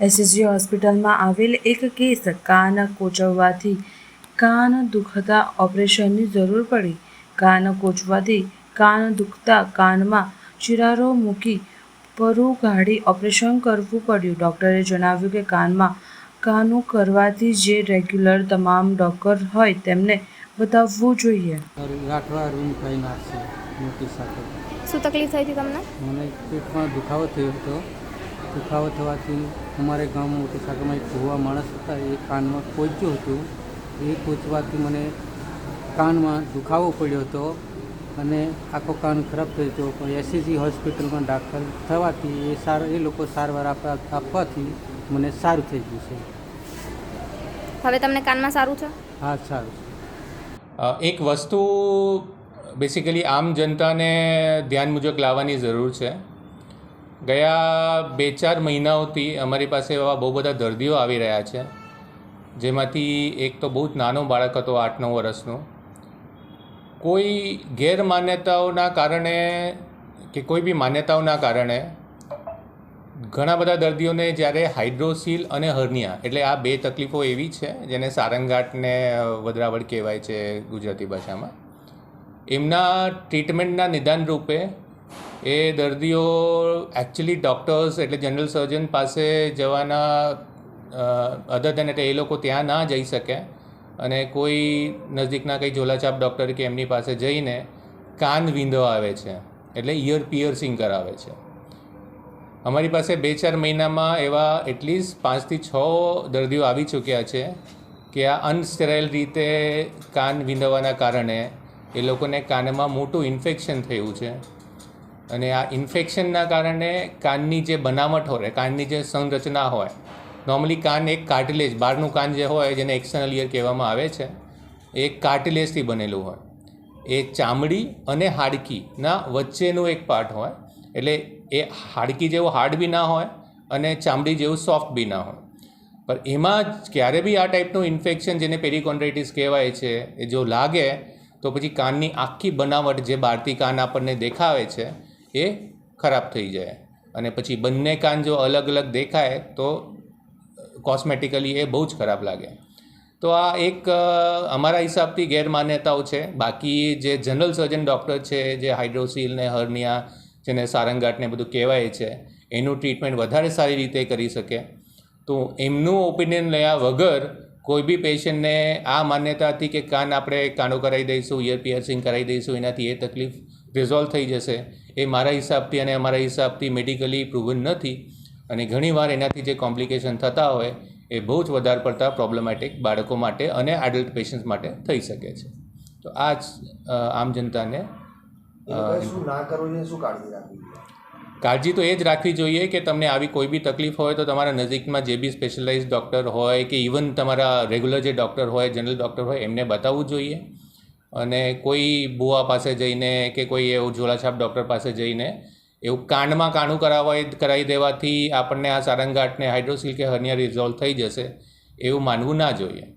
SSG હોસ્પિટલમાં આવેલ એક કેસ કાન કોચવવાથી કાન દુખતા ઓપરેશનની જરૂર પડી. કાન કોચવાથી કાન દુખતા કાનમાં ચિરારો મૂકી પરુ કાઢી ઓપરેશન કરવું પડ્યું. ડૉક્ટરે જણાવ્યું કે કાનમાં કાનું કરવાથી જે રેગ્યુલર તમામ ડૉક્ટર હોય તેમને બતાવવું જોઈએ. મોટી સાથે. શું તકલીફ થઈ હતી તમને? મને પેટમાં દુખાવો થયો હતો. દુખાવો થવાથી અમારે ગામમાં મોટી શાખામાં એક ભૂવા માણસ હતા એ કાનમાં પહોંચ્યું હતું. એ કોચવાથી મને કાનમાં દુખાવો પડ્યો હતો અને આખો કાન ખરાબ થયો હતો. પણ એસસીજી હોસ્પિટલમાં દાખલ થવાથી એ સાર એ લોકો સારવાર આપવા આપવાથી મને સારું થઈ ગયું છે. હવે તમને કાનમાં સારું છે? હા સારું એક વસ્તુ બેસિકલી આમ જનતાને ધ્યાન મુજબ લાવવાની જરૂર છે. ગયા બે ચાર મહિનાઓથી અમારી પાસે એવા બહુ બધા દર્દીઓ આવી રહ્યા છે, જેમાંથી એક તો બહુ જ નાનો બાળક હતો આઠ નવ વર્ષનો. કોઈ ગેરમાન્યતાઓના કારણે કે કોઈ બી માન્યતાઓના કારણે ઘણા બધા દર્દીઓને જ્યારે હાઇડ્રોસીલ અને હર્નિયા, એટલે આ બે તકલીફો એવી છે જેને સારંગાટને વદરાવડ કહેવાય છે ગુજરાતી ભાષામાં, એમના ટ્રીટમેન્ટના નિદાન રૂપે એ દર્દીઓ એકચ્યુઅલી ડૉક્ટર્સ એટલે જનરલ સર્જન પાસે જવાના અધર દેન એટલે એ લોકો ત્યાં ના જઈ શકે. અને કોઈ નજીકના કંઈ ઝોલાછાપ ડૉક્ટર કે એમની પાસે જઈને કાન વિંધવા આવે છે, એટલે ઇયર પિયર્સિંગ કરાવે છે. અમારી પાસે બે ચાર મહિનામાં એવા એટલીસ્ટ પાંચથી છ દર્દીઓ આવી ચૂક્યા છે કે આ અનસ્ટેરાઇલ રીતે કાન વિંધવાના કારણે એ લોકોને કાનમાં મોટું ઇન્ફેક્શન થયું છે. અને આ ઇન્ફેક્શનના કારણે કાનની જે બનાવટ હોય કાનની જે સંરચના હોય નોર્મલી કાન એક કાર્ટિલેજ બહારનું કાન જે હોય, જેને એક્સટર્નલ ઇયર કહેવામાં આવે છે, એ કાર્ટિલેજથી બનેલું હોય. એ ચામડી અને હાડકીના વચ્ચેનું એક પાર્ટ હોય, એટલે એ હાડકી જેવું હાર્ડ બી ના હોય અને ચામડી જેવું સોફ્ટ બી ના હોય. પણ એમાં ક્યારે બી આ ટાઈપનું ઇન્ફેક્શન જેને પેરિકોન્ડ્રાઇટિસ કહેવાય છે, એ જો લાગે, તો પછી કાનની આખી બનાવટ જે બહારથી કાન આપણને દેખાવે છે એ ખરાબ થઈ જાય. અને પછી બંને કાન જો અલગ અલગ દેખાય તો કોસ્મેટિકલી એ બહુ જ ખરાબ લાગે. તો આ એક અમારા હિસાબથી ગેરમાન્યતાઓ છે. બાકી જે જનરલ સર્જન ડૉક્ટર છે, જે હાઇડ્રોસીલ ને હર્નિયા, જેને સારંગાટ ને બધું કહેવાય છે, એનું ટ્રીટમેન્ટ વધારે સારી રીતે કરી શકે. તો એમનું ઓપિનિયન લયા વગર કોઈ બી પેશન્ટને આ માન્યતાથી કે કાન આપણે કાનો કરાવી દઈશું, ઇયર પિયર્સિંગ કરાવી દઈશું, એનાથી એ તકલીફ રિઝોલ્વ થઈ જશે. એ મારા હિસાબથી અને અમારા હિસાબથી મેડિકલી પ્રૂવન નથી. અને ઘણીવાર એનાથી જે કોમ્પ્લિકેશન થતા હોય એ બહુ જ વધારે પડતા પ્રોબ્લેમેટિક બાળકો માટે અને એડલ્ટ પેશન્ટ્સ માટે થઈ શકે છે. તો આ જ આમ જનતાને શું કરવું જોઈએ શું કાળજી કાળજી તો એ જ રાખવી જોઈએ કે તમને આવી કોઈ બી તકલીફ હોય તો તમારા નજીકમાં જે બી સ્પેશિયલાઇઝ ડૉક્ટર હોય કે ઇવન તમારા રેગ્યુલર જે ડૉક્ટર હોય જનરલ ડૉક્ટર હોય એમને બતાવવું જોઈએ. અને કોઈ બુઆ પાસે જઈને કે કોઈ એવું ઝોલાછાપ ડૉક્ટર પાસે જઈને એવું કાનમાં કાણું કરાવવા કરાવી દેવાથી આપણને આ સારંગાટને હાઇડ્રોસિલ કે હર્નિયા રિઝોલ્વ થઈ જશે એવું માનવું ના જોઈએ.